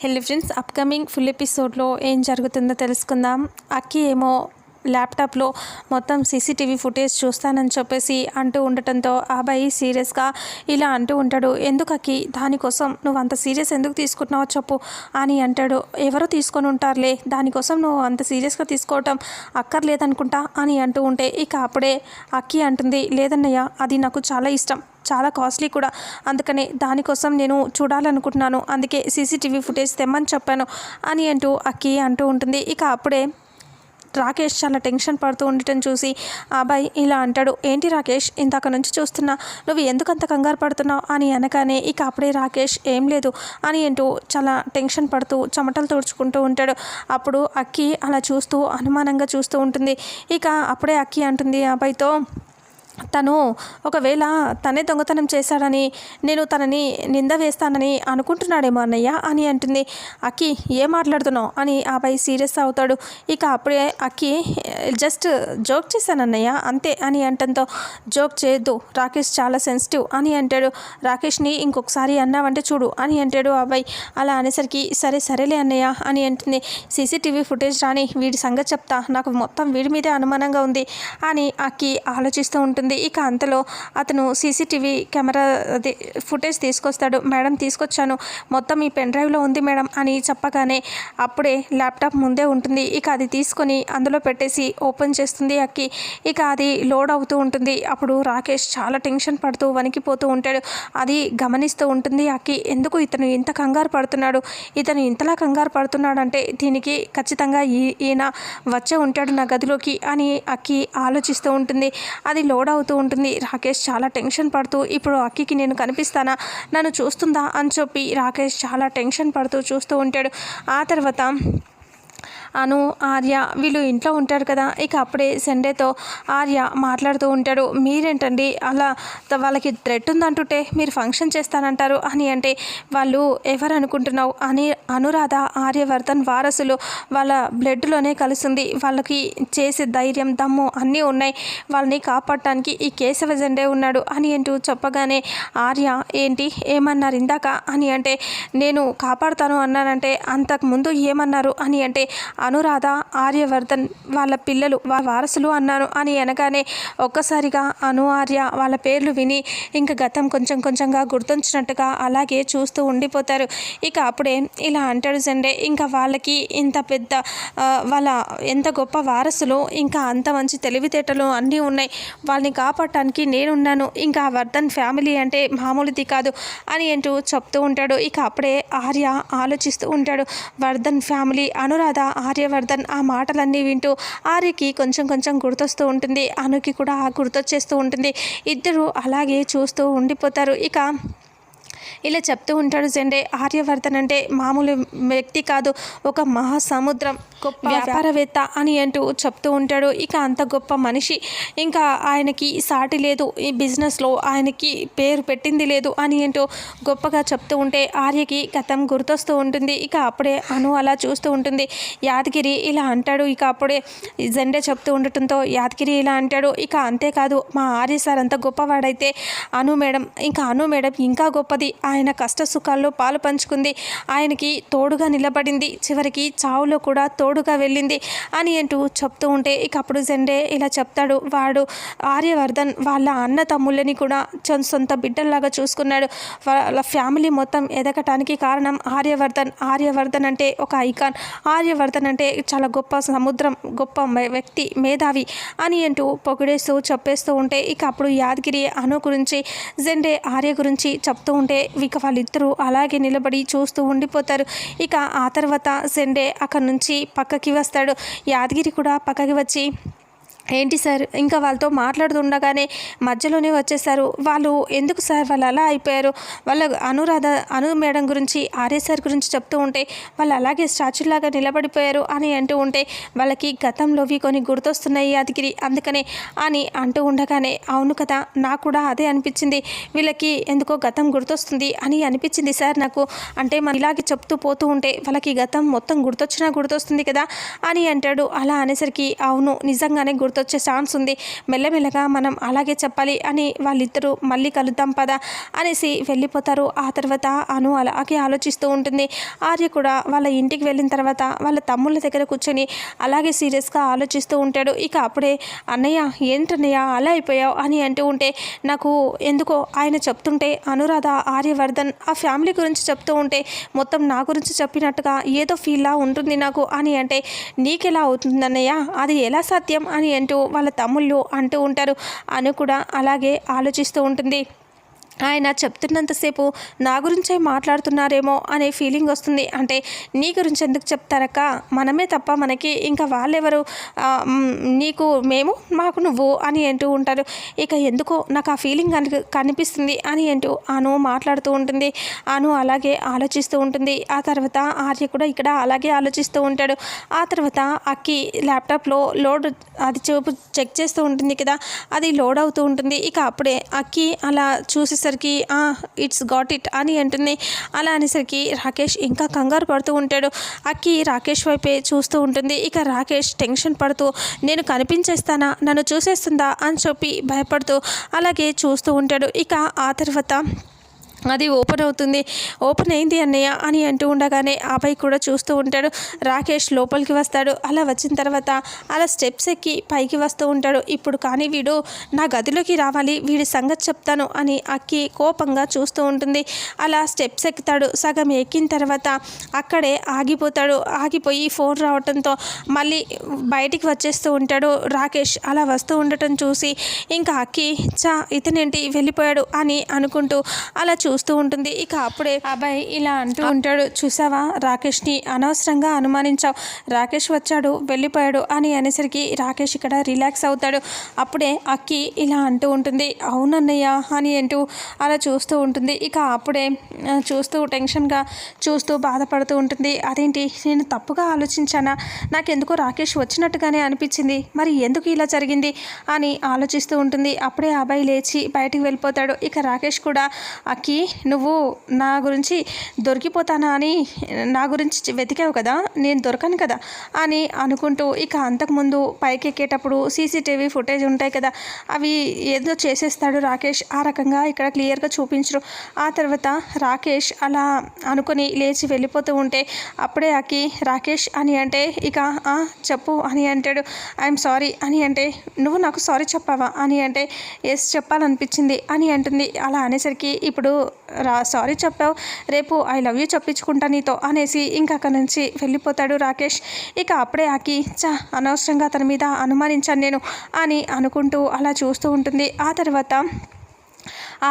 హెల్లి friends upcoming full ఎపిసోడ్లో ఏం జరుగుతుందో తెలుసుకుందాం. అక్కి ఏమో ల్యాప్టాప్లో మొత్తం సీసీటీవీ ఫుటేజ్ చూస్తానని చెప్పేసి అంటూ ఉండటంతో ఆ అబ్బాయి సీరియస్గా ఇలా అంటూ ఉంటాడు. ఎందుకు అక్కి? దానికోసం నువ్వు అంత సీరియస్ ఎందుకు తీసుకుంటున్నావో చెప్పు అని అంటాడు. ఎవరో తీసుకొని ఉంటారులే దానికోసం నువ్వు అంత సీరియస్గా తీసుకోవటం అక్కర్లేదనుకుంటా అని అంటూ ఉంటే ఇక అప్పుడే అక్కి అంటుంది లేదన్నయ్య అది నాకు చాలా ఇష్టం. చాలా కాస్ట్లీ కూడా. అందుకనే దానికోసం నేను చూడాలనుకుంటున్నాను. అందుకే సీసీటీవీ ఫుటేజ్ తెమ్మని చెప్పాను అని అంటూ అక్కి అంటూ ఉంటుంది. ఇక అప్పుడే రాకేష్ చాలా టెన్షన్ పడుతూ ఉండటం చూసి ఆ అబ్బాయి ఇలా అంటాడు ఏంటి రాకేష్ ఇందాక నుంచి చూస్తున్నా నువ్వు ఎందుకంత కంగారు పడుతున్నావు? అని అనగానే ఇక అప్పుడే రాకేష్ ఏం లేదు అని అంటూ చాలా టెన్షన్ పడుతూ చెమటలు తుడుచుకుంటూ ఉంటాడు. అప్పుడు అక్కి అలా చూస్తూ అనుమానంగా చూస్తూ ఉంటుంది. ఇక అప్పుడే అక్కి అంటుంది ఆ అబ్బాయితో తను ఒకవేళ తనే దొంగతనం చేశాడని నేను తనని నింద వేస్తానని అనుకుంటున్నాడేమో అన్నయ్య అని అంటుంది. అక్కి ఏం మాట్లాడుతున్నావు? అని ఆ అబ్బాయి సీరియస్ అవుతాడు. ఇక అప్పుడే అక్కి జస్ట్ జోక్ చేశాను అన్నయ్య అంతే అని అంటంతో జోక్ చేయొద్దు రాకేష్ చాలా సెన్సిటివ్ అని అంటాడు. రాకేష్ని ఇంకొకసారి అన్నావంటే చూడు అని అంటాడు ఆ అబ్బాయి అలా అనేసరికి సరే సరేలే అన్నయ్య అని అంటుంది. సీసీటీవీ ఫుటేజ్ రాని వీడి సంగతి చెప్తా నాకు మొత్తం వీడి మీదే అనుమానంగా ఉంది అని అక్కి ఆలోచిస్తూ ఉంటుంది. ఇక అంతలో అతను సీసీటీవీ కెమెరా అది ఫుటేజ్ తీసుకొస్తాడు. మేడం తీసుకొచ్చాను. మొత్తం ఈ పెన్ డ్రైవ్లో ఉంది మేడం అని చెప్పగానే అప్పుడే ల్యాప్టాప్ ముందే ఉంటుంది. ఇక అది తీసుకొని అందులో పెట్టేసి ఓపెన్ చేస్తుంది అక్కి. ఇక అది లోడ్ అవుతూ ఉంటుంది. అప్పుడు రాకేష్ చాలా టెన్షన్ పడుతూ వణికిపోతూ ఉంటాడు. అది గమనిస్తూ ఉంటుంది అక్కి. ఎందుకు ఇతను ఇంత కంగారు పడుతున్నాడు? ఇతను ఇంతలా కంగారు పడుతున్నాడంటే దీనికి ఖచ్చితంగా ఈ ఈయన వచ్చే ఉంటాడు నా గదిలోకి అని అక్కి ఆలోచిస్తూ ఉంటుంది. అది లోడ్ అవుతూ ఉంటుంది. రాకేష్ చాలా టెన్షన్ పడుతూ ఇప్పుడు అక్కికి నేను కనిపిస్తానా? నన్ను చూస్తుందా? అని చెప్పి రాకేష్ చాలా టెన్షన్ పడుతూ చూస్తూ ఉంటాడు. ఆ తర్వాత అను ఆర్య వీళ్ళు ఇంట్లో ఉంటారు కదా ఇక అప్పుడే సండేతో ఆర్య మాట్లాడుతూ ఉంటాడు. మీరేంటండి అలా వాళ్ళకి థ్రెట్ ఉందంటుంటే మీరు ఫంక్షన్ చేస్తానంటారు అని అంటే వాళ్ళు ఎవరు అనుకుంటున్నావు అని అనురాధ ఆర్యవర్ధన్ వారసులు వాళ్ళ బ్లడ్లోనే కలిసింది వాళ్ళకి చేసే ధైర్యం దమ్ము అన్నీ ఉన్నాయి. వాళ్ళని కాపాడటానికి ఈ కేశవ జెండే ఉన్నాడు అని అంటూ చెప్పగానే ఆర్య ఏంటి? ఏమన్నారు ఇందాక? అని అంటే నేను కాపాడుతాను అన్నానంటే అంతకుముందు ఏమన్నారు? అని అంటే అనురాధ ఆర్యవర్ధన్ వాళ్ళ పిల్లలు వాళ్ళ వారసులు అన్నాను అని అనగానే ఒక్కసారిగా అను ఆర్య వాళ్ళ పేర్లు విని ఇంకా గతం కొంచెం కొంచెంగా గుర్తుంచినట్టుగా అలాగే చూస్తూ ఉండిపోతారు. ఇక అప్పుడే ఇలా అంటాడు సండే ఇంకా వాళ్ళకి ఇంత పెద్ద వాళ్ళ ఎంత గొప్ప వారసులు ఇంకా అంత మంచి తెలివితేటలు అన్నీ ఉన్నాయి. వాళ్ళని కాపాడటానికి నేనున్నాను ఇంకా వర్ధన్ ఫ్యామిలీ అంటే మామూలుది కాదు అని అంటూ చెప్తూ ఉంటాడు. ఇక అప్పుడే ఆర్య ఆలోచిస్తూ ఉంటాడు. వర్ధన్ ఫ్యామిలీ అనురాధ ఆర్యవర్ధన్ ఆ మాటలన్నీ వింటూ ఆర్యకి కొంచెం కొంచెం గుర్తొస్తూ ఉంటుంది. అనుకి కూడా గుర్తొచ్చేస్తూ ఉంటుంది. ఇద్దరు అలాగే చూస్తూ ఉండిపోతారు. ఇక ఇలా చెప్తూ ఉంటాడు జెండే. ఆర్యవర్ధన్ అంటే మామూలు వ్యక్తి కాదు ఒక మహాసముద్రం గొప్ప వ్యాపారవేత్త అని అంటూ చెప్తూ ఉంటాడు. ఇక అంత గొప్ప మనిషి ఇంకా ఆయనకి సాటి లేదు ఈ బిజినెస్లో ఆయనకి పేరు పెట్టింది లేదు అని అంటూ గొప్పగా చెప్తూ ఉంటే ఆర్యకి గతం గుర్తొస్తూ ఉంటుంది. ఇక అప్పుడే అను అలా చూస్తూ ఉంటుంది. యాదగిరి ఇలా అంటాడు. ఇక అప్పుడే జెండే చెప్తూ ఉండటంతో యాదగిరి ఇలా అంటాడు. ఇక అంతేకాదు మా ఆర్య సార్ అంత గొప్పవాడైతే అను మేడం ఇంకా అను మేడం ఇంకా గొప్పది. ఆయన కష్ట సుఖాల్లో పాలు పంచుకుంది. ఆయనకి తోడుగా నిలబడింది. చివరికి చావులో కూడా తోడుగా వెళ్ళింది అని అంటూ చెప్తూ ఉంటే ఇక అప్పుడు జెండే ఇలా చెప్తాడు. వాడు ఆర్యవర్ధన్ వాళ్ళ అన్న తమ్ముళ్ళని కూడా సొంత బిడ్డల్లాగా చూసుకున్నాడు. వాళ్ళ ఫ్యామిలీ మొత్తం ఎదగటానికి కారణం ఆర్యవర్ధన్. ఆర్యవర్ధన్ అంటే ఒక ఐకాన్. ఆర్యవర్ధన్ అంటే చాలా గొప్ప సముద్రం గొప్ప వ్యక్తి మేధావి అని అంటూ పొగిడేస్తూ చెప్పేస్తూ ఉంటే ఇక అప్పుడు యాదగిరి అను గురించి జెండే ఆర్య గురించి చెప్తూ ఉంటే ఇక వాళ్ళిద్దరూ అలాగే నిలబడి చూస్తూ ఉండిపోతారు. ఇక ఆ తర్వాత సెండే అక్కడి నుంచి పక్కకి వస్తాడు. యాదగిరి కూడా పక్కకి వచ్చి ఏంటి సార్? ఇంకా వాళ్ళతో మాట్లాడుతుండగానే మధ్యలోనే వచ్చేసారు. వాళ్ళు ఎందుకు సార్ వాళ్ళు అలా అయిపోయారు? వాళ్ళ అనురాధ అను మేడం గురించి ఆర్య సార్ గురించి చెప్తూ ఉంటే వాళ్ళు అలాగే స్టాచ్యూలాగా నిలబడిపోయారు అని అంటూ ఉంటే వాళ్ళకి గతంలోవి కొన్ని గుర్తొస్తున్నాయి యాదగిరి అందుకనే అని అంటూ ఉండగానే అవును కదా నాకు కూడా అదే అనిపించింది. వీళ్ళకి ఎందుకో గతం గుర్తొస్తుంది అని అనిపించింది సార్ నాకు. అంటే మన ఇలాగే చెప్తూ పోతూ ఉంటే వాళ్ళకి గతం మొత్తం గుర్తొచ్చినా గుర్తొస్తుంది కదా అని అంటాడు. అలా అనేసరికి అవును నిజంగానే గుర్తు గుర్తొచ్చే ఛాన్స్ ఉంది. మెల్లమెల్లగా మనం అలాగే చెప్పాలి అని వాళ్ళిద్దరూ మళ్ళీ కలుద్దాం పదా అనేసి వెళ్ళిపోతారు. ఆ తర్వాత అను అలాగే ఆలోచిస్తూ ఉంటుంది. ఆర్య కూడా వాళ్ళ ఇంటికి వెళ్ళిన తర్వాత వాళ్ళ తమ్ముళ్ళ దగ్గర కూర్చొని అలాగే సీరియస్గా ఆలోచిస్తూ ఉంటాడు. ఇక అప్పుడే అన్నయ్య ఏంటన్నయ్య అలా అయిపోయావు? అని అంటూ ఉంటే నాకు ఎందుకో ఆయన చెప్తుంటే అనురాధ ఆర్యవర్ధన్ ఆ ఫ్యామిలీ గురించి చెప్తూ ఉంటే మొత్తం నా గురించి చెప్పినట్టుగా ఏదో ఫీల్లా ఉంటుంది నాకు అని అంటే నీకెలా అవుతుంది అన్నయ్య అది ఎలా సాధ్యం? అని అంటూ వాళ్ళ తమ్ముళ్ళు అంటూ ఉంటారు. అను కూడా అలాగే ఆలోచిస్తూ ఉంటుంది. ఆయన చెప్తున్నంతసేపు నా గురించే మాట్లాడుతున్నారేమో అనే ఫీలింగ్ వస్తుంది. అంటే నీ గురించి ఎందుకు చెప్తారక్క? మనమే తప్ప మనకి ఇంకా వాళ్ళెవరు? నీకు మేము మాకు నువ్వు అని అంటూ ఉంటారు. ఇక ఎందుకో నాకు ఆ ఫీలింగ్ కని కనిపిస్తుంది అని అంటూ అను మాట్లాడుతూ ఉంటుంది. అను అలాగే ఆలోచిస్తూ ఉంటుంది. ఆ తర్వాత ఆర్య కూడా ఇక్కడ అలాగే ఆలోచిస్తూ ఉంటాడు. ఆ తర్వాత అక్కి ల్యాప్టాప్లో లోడ్ అది చూపు చెక్ చేస్తూ ఉంటుంది కదా అది లోడ్ అవుతూ ఉంటుంది. ఇక అప్పుడే అక్కి అలా చూసి అనేసరికి ఇట్స్ గాట్ ఇట్ అని అంటుంది. అలా అనేసరికి రాకేష్ ఇంకా కంగారు పడుతూ ఉంటాడు. అక్కి రాకేష్ వైపే చూస్తూ ఉంటుంది. ఇక రాకేష్ టెన్షన్ పడుతూ నేను కనిపించేస్తానా? నన్ను చూసేస్తుందా? అని చెప్పి భయపడుతూ అలాగే చూస్తూ ఉంటాడు. ఇక ఆ తర్వాత అది ఓపెన్ అవుతుంది. ఓపెన్ అయింది అన్నయ్య అని అంటూ ఉండగానే అబ్బాయి కూడా చూస్తూ ఉంటాడు. రాకేష్ లోపలికి వస్తాడు. అలా వచ్చిన తర్వాత అలా స్టెప్స్ ఎక్కి పైకి వస్తూ ఉంటాడు. ఇప్పుడు కానీ వీడు నా గదిలోకి రావాలి. వీడి సంగతి చెప్తాను అని అక్కి కోపంగా చూస్తూ ఉంటుంది. అలా స్టెప్స్ ఎక్కుతాడు. సగం ఎక్కిన తర్వాత అక్కడే ఆగిపోతాడు. ఆగిపోయి ఫోన్ రావడంతో మళ్ళీ బయటికి వచ్చేస్తూ ఉంటాడు. రాకేష్ అలా వస్తూ ఉండటం చూసి ఇంకా అక్కి చా ఇతనేంటి? వెళ్ళిపోయాడు అని అనుకుంటూ అలా చూ చూస్తూ ఉంటుంది. ఇక అప్పుడే అబ్బాయి ఇలా అంటూ ఉంటాడు చూసావా? రాకేష్ని అనవసరంగా అనుమానించావు. రాకేష్ వచ్చాడు వెళ్ళిపోయాడు అని అనేసరికి రాకేష్ ఇక్కడ రిలాక్స్ అవుతాడు. అప్పుడే అక్కి ఇలా అంటూ ఉంటుంది అవునన్నయ్య అని అంటూ అలా చూస్తూ ఉంటుంది. ఇక అప్పుడే చూస్తూ టెన్షన్గా చూస్తూ బాధపడుతూ ఉంటుంది. అదేంటి? నేను తప్పుగా ఆలోచించానా? నాకెందుకో రాకేష్ వచ్చినట్టుగానే అనిపించింది. మరి ఎందుకు ఇలా జరిగింది? అని ఆలోచిస్తూ ఉంటుంది. అప్పుడే అబ్బాయి లేచి బయటికి వెళ్ళిపోతాడు. ఇక రాకేష్ కూడా అక్కి నువ్వు నా గురించి దొరికిపోతానా అని నా గురించి వెతికావు కదా నేను దొరకను కదా అని అనుకుంటూ ఇక అంతకుముందు పైకి ఎక్కేటప్పుడు సీసీటీవీ ఫుటేజ్ ఉంటాయి కదా అవి ఏదో చేసేస్తాడు రాకేష్. ఆ రకంగా ఇక్కడ క్లియర్గా చూపించరు. ఆ తర్వాత రాకేష్ అలా అనుకుని లేచి వెళ్ళిపోతూ ఉంటే అప్పుడే అక్కి రాకేష్ అని అంటే ఇక "ఆ, చెప్పు అని అంటాడు. ఐఎమ్ సారీ అని అంటే నువ్వు నాకు సారీ చెప్పావా? అని అంటే ఎస్ చెప్పాలనిపించింది అని అంటుంది. అలా అనేసరికి ఇప్పుడు రా సారీ చెప్పావు. రేపు ఐ లవ్ యూ చెప్పించుకుంటా నీతో అనేసి ఇంకా అక్కడి నుంచి వెళ్ళిపోతాడు రాకేష్. ఇక అప్పుడే ఆకి చా అనవసరంగా అతని మీద అనుమానించాను నేను అని అనుకుంటూ అలా చూస్తూ ఉంటుంది. ఆ తర్వాత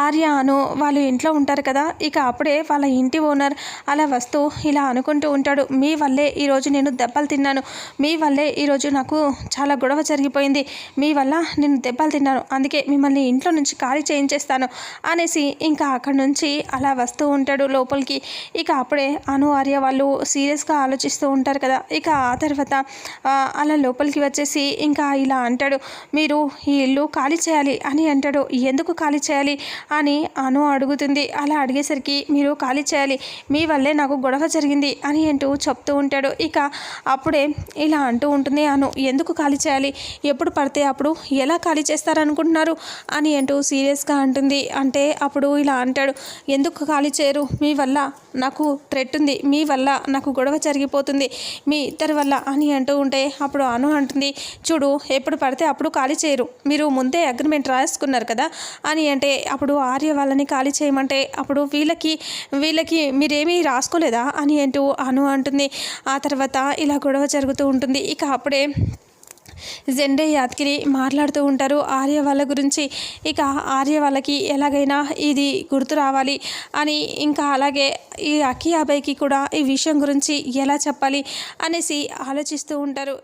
ఆర్య అను వాళ్ళు ఇంట్లో ఉంటారు కదా ఇక అప్పుడే వాళ్ళ ఇంటి ఓనర్ అలా వస్తూ ఇలా అనుకుంటూ ఉంటాడు మీ వల్లే ఈరోజు నేను దెబ్బలు తిన్నాను మీ వల్లే ఈరోజు నాకు చాలా గొడవ జరిగిపోయింది మీ వల్ల నేను దెబ్బలు తిన్నాను అందుకే మిమ్మల్ని ఇంట్లో నుంచి ఖాళీ చేయించేస్తాను అనేసి ఇంకా అక్కడి నుంచి అలా వస్తూ ఉంటాడు లోపలికి. ఇక అప్పుడే అను ఆర్య వాళ్ళు సీరియస్గా ఆలోచిస్తూ ఉంటారు కదా ఇక ఆ తర్వాత అలా లోపలికి వచ్చేసి ఇంకా ఇలా అంటాడు మీరు ఈ ఇల్లు ఖాళీ చేయాలి అని అంటాడు ఎందుకు ఖాళీ చేయాలి? అని అను అడుగుతుంది. అలా అడిగేసరికి మీరు ఖాళీ చేయాలి. మీ వల్లే నాకు గొడవ జరిగింది అని అంటూ చెప్తూ ఉంటాడు. ఇక అప్పుడే ఇలా అంటూ ఉంటుంది అను ఎందుకు ఖాళీ చేయాలి? ఎప్పుడు పడితే అప్పుడు ఎలా ఖాళీ చేస్తారనుకుంటున్నారు? అని అంటూ సీరియస్గా అంటుంది. అంటే అప్పుడు ఇలా అంటాడు ఎందుకు ఖాళీ చేయరు? మీ వల్ల నాకు థ్రెట్ ఉంది మీ వల్ల నాకు గొడవ జరిగిపోతుంది. మీ ఇద్దరి వల్ల అని అంటూ ఉంటే అప్పుడు అను అంటుంది చూడు ఎప్పుడు పడితే అప్పుడు ఖాళీ చేయరు. మీరు ముందే అగ్రిమెంట్ రాసుకున్నారు కదా అని అంటే అప్పుడు అప్పుడు ఆర్య వాళ్ళని ఖాళీ చేయమంటే అప్పుడు వీళ్ళకి వీళ్ళకి మీరేమీ రాసుకోలేదా? అని అంటూ అను అంటుంది. ఆ తర్వాత ఇలా గొడవ జరుగుతూ ఉంటుంది. ఇక అప్పుడే జెండే యాదగిరి మాట్లాడుతూ ఉంటారు ఆర్య వాళ్ళ గురించి. ఇక ఆర్య వాళ్ళకి ఎలాగైనా ఇది గుర్తు రావాలి అని ఇంకా అలాగే ఈ అకి అబ్బాయికి కూడా ఈ విషయం గురించి ఎలా చెప్పాలి అనేసి ఆలోచిస్తూ ఉంటారు.